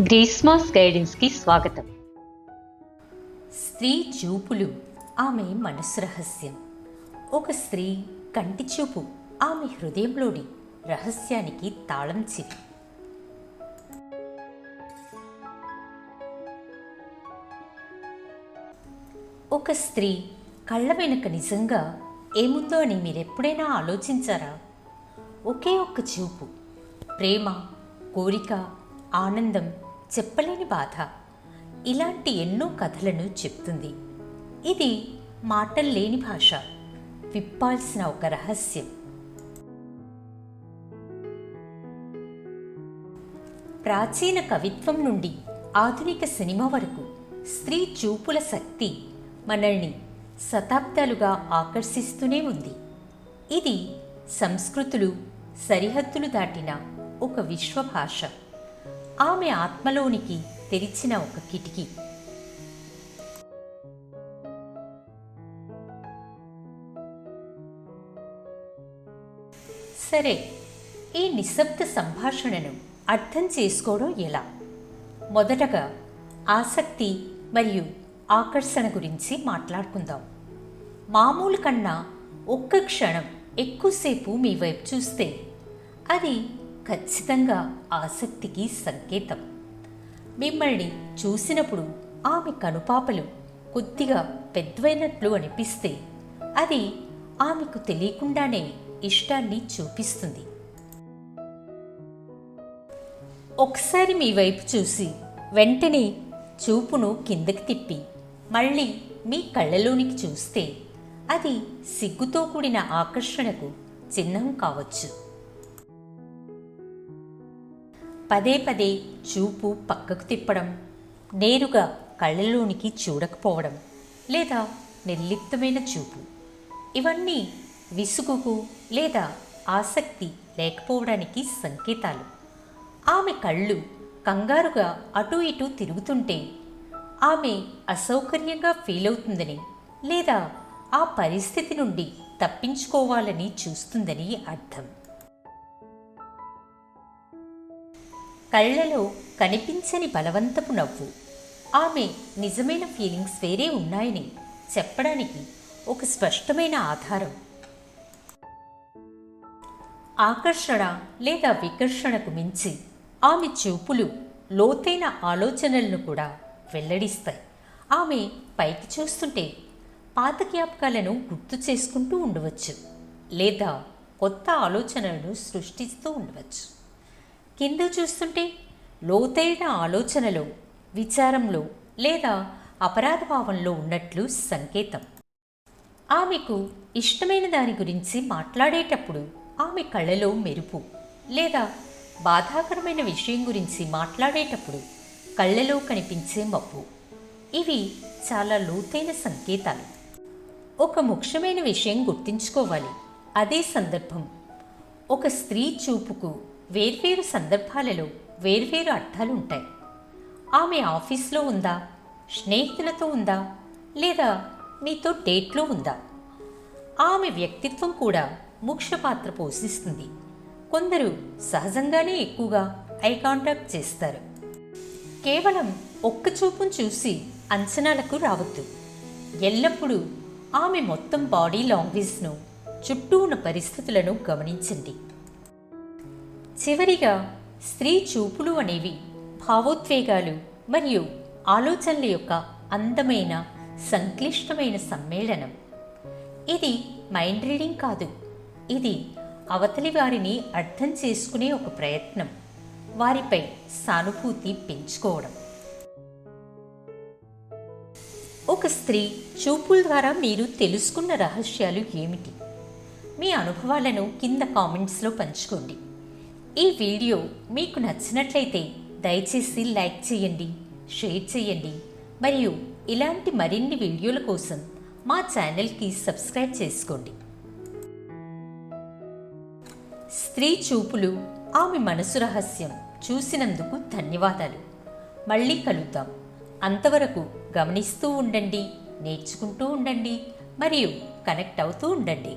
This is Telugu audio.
గ్రీస్మాస్ గైడెన్స్కి స్వాగతం. స్త్రీ చూపులు ఆమె మనసు రహస్యం. ఒక స్త్రీ కంటి చూపు ఆమె హృదయంలోని రహస్యానికి తాళం చెవి ఒక స్త్రీ కళ్ళ వెనుక నిజంగా ఏముందో అని మీరెప్పుడైనా ఆలోచించారా? ఒకే ఒక్క చూపు ప్రేమ కోరిక ఆనందం చెప్పలేని బాధ. ఇలాంటి ఎన్నో కథలను చెప్తుంది. ఇది మాటలు లేని భాష. విప్పాల్సిన ఒక రహస్యం. ప్రాచీన కవిత్వం నుండి ఆధునిక సినిమా వరకు స్త్రీ చూపుల శక్తి మనల్ని శతాబ్దాలుగా ఆకర్షిస్తూనే ఉంది. ఇది సంస్కృతులు సరిహద్దులు దాటిన ఒక విశ్వభాష. ఆమె ఆత్మలోనికి తెరిచిన ఒక కిటికీ. సరే ఈ నిశ్శబ్ద సంభాషణను అర్థం చేసుకోవడం ఎలా? మొదటగా ఆసక్తి మరియు ఆకర్షణ గురించి మాట్లాడుకుందాం. మామూలు కన్నా ఒక్క క్షణం ఎక్కువసేపు మీ వైపు చూస్తే అది ఖచ్చితంగా ఆసక్తికి సంకేతం. మిమ్మల్ని చూసినప్పుడు ఆమె కనుపాపలు కొద్దిగా పెద్దవైనట్లు అనిపిస్తే అది ఆమెకు తెలియకుండానే ఇష్టాన్ని చూపిస్తుంది. ఒకసారి మీ వైపు చూసి వెంటనే చూపును కిందకి తిప్పి మళ్ళీ మీ కళ్ళలోనికి చూస్తే అది సిగ్గుతో కూడిన ఆకర్షణకు చిహ్నం కావచ్చు. పదే పదే చూపు పక్కకు తిప్పడం నేరుగా కళ్ళలోనికి చూడకపోవడం లేదా నిర్లిప్తమైన చూపు. ఇవన్నీ విసుగుకు లేదా ఆసక్తి లేకపోవడానికి సంకేతాలు. ఆమె కళ్ళు కంగారుగా అటు ఇటు తిరుగుతుంటే ఆమె అసౌకర్యంగా ఫీల్ అవుతుందని లేదా ఆ పరిస్థితి నుండి తప్పించుకోవాలని చూస్తుందని అర్థం. కళ్ళలో కనిపించని బలవంతపు నవ్వు. ఆమె నిజమైన ఫీలింగ్స్ వేరే ఉన్నాయని చెప్పడానికి ఒక స్పష్టమైన ఆధారం. ఆకర్షణ లేదా వికర్షణకు మించి ఆమె చూపులు లోతైన ఆలోచనలను కూడా వెల్లడిస్తాయి. ఆమె పైకి చూస్తుంటే పాత జ్ఞాపకాలను గుర్తు చేసుకుంటూ ఉండవచ్చు లేదా కొత్త ఆలోచనలను సృష్టిస్తూ ఉండవచ్చు. కింద చూస్తుంటే లోతైన ఆలోచనలో విచారంలో లేదా అపరాధ భావంలో ఉన్నట్లు సంకేతం. ఆమెకు ఇష్టమైన దాని గురించి మాట్లాడేటప్పుడు ఆమె కళ్ళలో మెరుపు లేదా బాధాకరమైన విషయం గురించి మాట్లాడేటప్పుడు కళ్ళలో కనిపించే మబ్బు. ఇవి చాలా లోతైన సంకేతాలు. ఒక ముఖ్యమైన విషయం గుర్తుంచుకోవాలి. అదే సందర్భం. ఒక స్త్రీ చూపుకు వేర్వేరు సందర్భాలలో వేర్వేరు అర్థాలు ఉంటాయి ఆమె ఆఫీస్లో ఉందా? స్నేహితులతో ఉందా? లేదా మీతో డేట్లో ఉందా? ఆమె వ్యక్తిత్వం కూడా ముఖ్య పాత్ర పోషిస్తుంది. కొందరు సహజంగానే ఎక్కువగా ఐ కాంటాక్ట్ చేస్తారు. కేవలం ఒక్క చూపును చూసి అంచనాలకు రావద్దు. ఎల్లప్పుడూ ఆమె మొత్తం బాడీ లాంగ్వేజ్ను చుట్టూ ఉన్న పరిస్థితులను గమనించండి. చివరిగా స్త్రీ చూపులు అనేవి భావోద్వేగాలు మరియు ఆలోచనల యొక్క అందమైన సంక్లిష్టమైన సమ్మేళనం. ఇది మైండ్ రీడింగ్ కాదు. ఇది అవతలి వారిని అర్థం చేసుకునే ఒక ప్రయత్నం. వారిపై సానుభూతి పెంచుకోవడం. ఒక స్త్రీ చూపుల ద్వారా మీరు తెలుసుకున్న రహస్యాలు ఏమిటి? మీ అనుభవాలను కింద కామెంట్స్లో పంచుకోండి. ఈ వీడియో మీకు నచ్చినట్లయితే దయచేసి లైక్ చేయండి షేర్ చేయండి మరియు ఇలాంటి మరిన్ని వీడియోల కోసం మా ఛానల్కి సబ్స్క్రైబ్ చేసుకోండి. స్త్రీ చూపులు ఆమె మనసు రహస్యం చూసినందుకు ధన్యవాదాలు. మళ్ళీ కలుద్దాం. అంతవరకు గమనిస్తూ ఉండండి నేర్చుకుంటూ ఉండండి మరియు కనెక్ట్ అవుతూ ఉండండి.